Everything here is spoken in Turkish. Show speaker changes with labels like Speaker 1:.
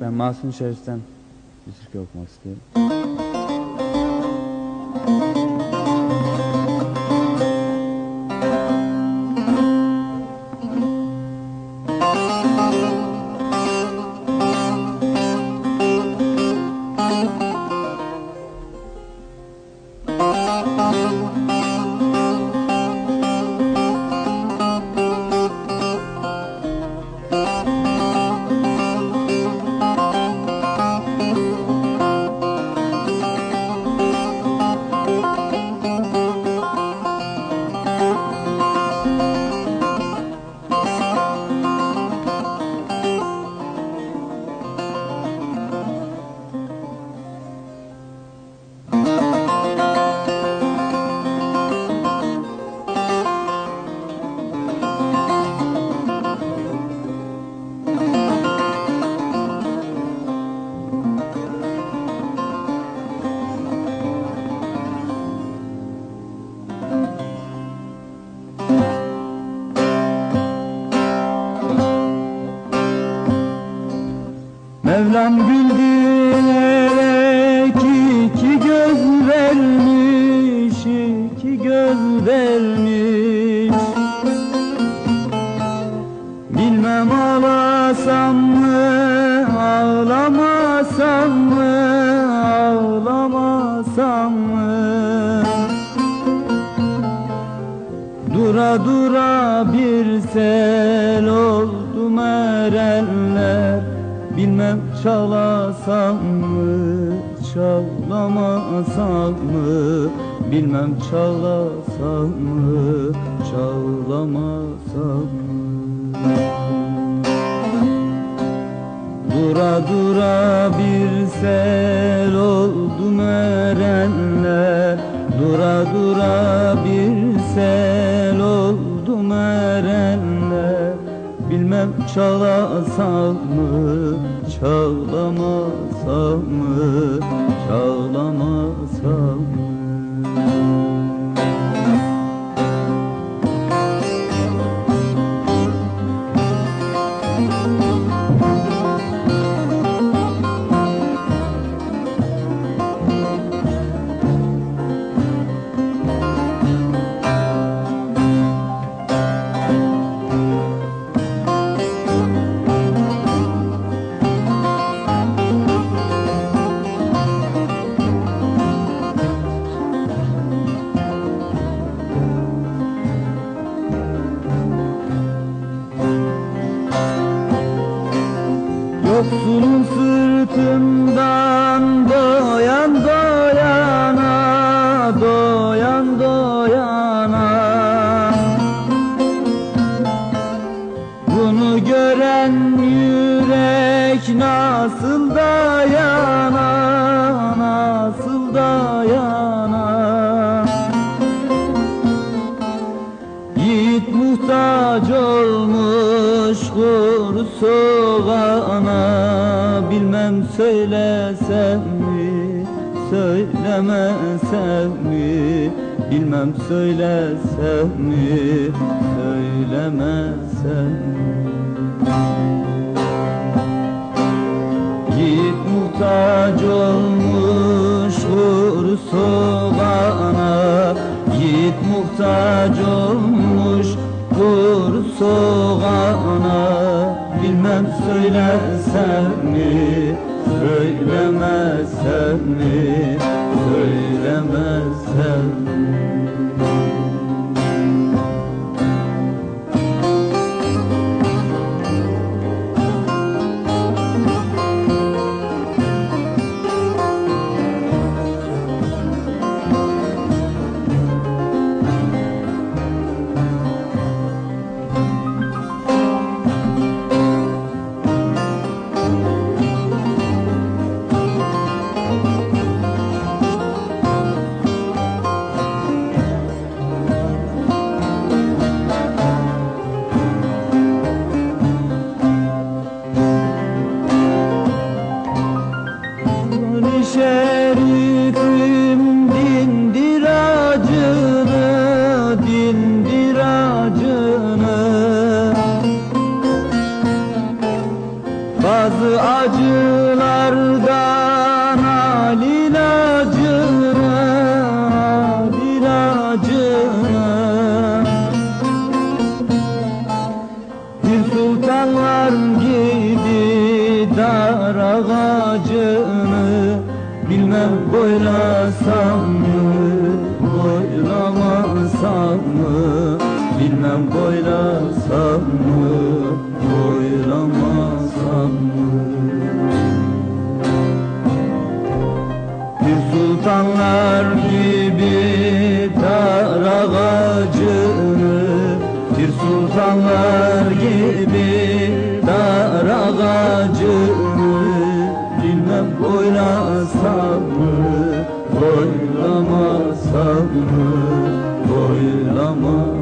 Speaker 1: Ben Mahsun Şerif'ten bir türkü okumak istiyorum. Mevlam güldürerek iki göz vermiş, iki göz vermiş. Bilmem ağlasam mı, ağlamasam mı, ağlamasam mı? Dura dura bir sel oldu erenler Bilmem çalasam mı, çağlamasam mı? Bilmem çalasam mı, çağlamasam mı? Dura dura bir sel oldu erenler. Dura dura bir sel Bilmem çalasam mı, çağlamasam mı, çağlamasam mı Yoksulun sırtından söylesem mi, söylemesem mi? Bilmem söylesem mi, söylemesem mi? Yiğit muhtaç olmuş kuru soğana Yiğit muhtaç olmuş kuru soğana Bilmem söylesem mi, söylemesem mi? Söylemesem mi ağacını Bilmem boylasam mı, boylamasam mı? Bilmem boylasam mı, boylamasam mı? Bir sultanlar boylasam mı, boylama sabrı, boylama